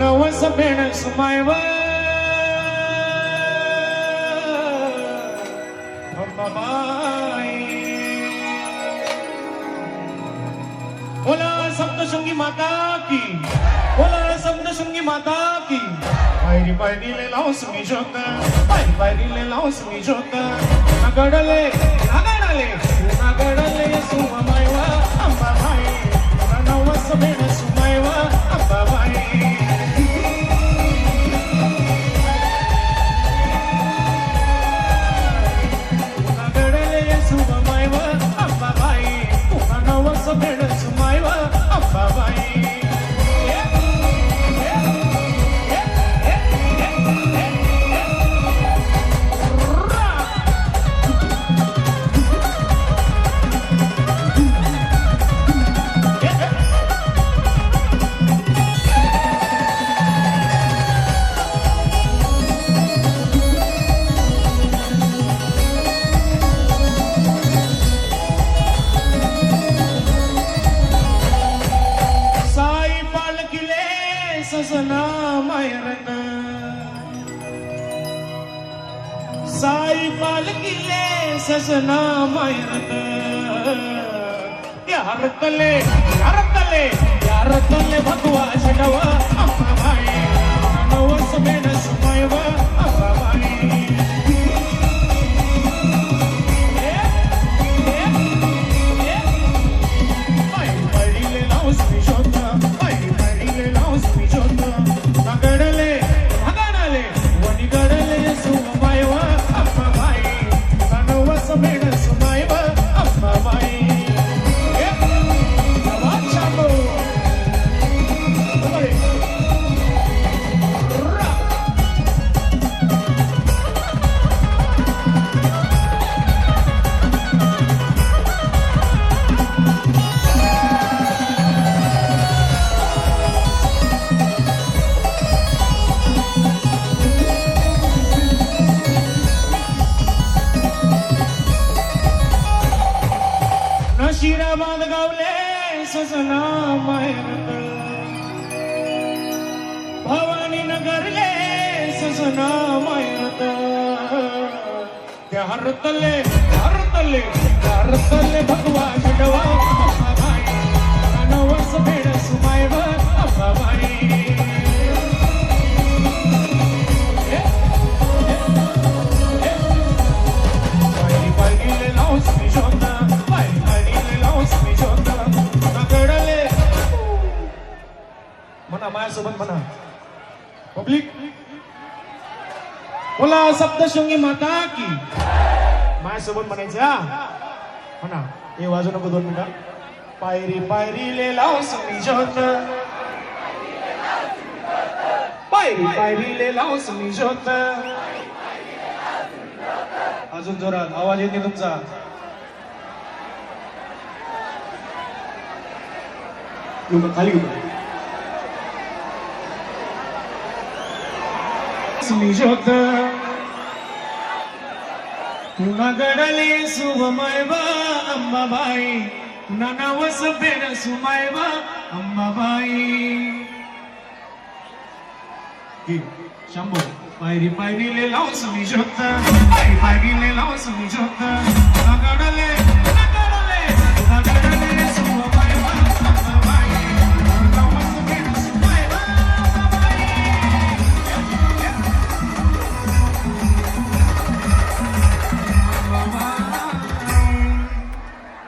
नवस भेण सुमायव बोला सप्तशृंगी माता की. बोला सप्तशृंगी माता की. पायरी पायरीले लावस मी शोक पायरी पायरीले लावस मी शोक नगडले नगडले नगडले सुमायवा ससना मायरन साई पालकिले ससना मायरन यार तले यार तले यार तले भगवा छडवा नशिराबाद सजना माहेर भवानी नगरले सजना माहेर त्या हरतले हरतले हरतले भगवा घडवा नवस भेड सुमायव अंबाबाई म्हणा माझ्यासोबत म्हणा. पब्लिक बोला सप्तशृंगी माता की. माझ्यासोबत म्हणायच्या म्हणा. हे वाजू नको दोन मिनिटं. पायरी पायरी ले लाव सुनी जोत पायरी पायरी ले लाव सुनी जोत अजून जोरात आवाज येते तुमचा. खाली स्मिशोत पुन्हा गडले सुभमायवा अंबाबाई पुन्हा नवस बेन सुमायवा अंबाबाई। शंभो पायरी पायरीले लावून सुमी शोधत पायरी पायरीले लावून सुमी शोधत नगडले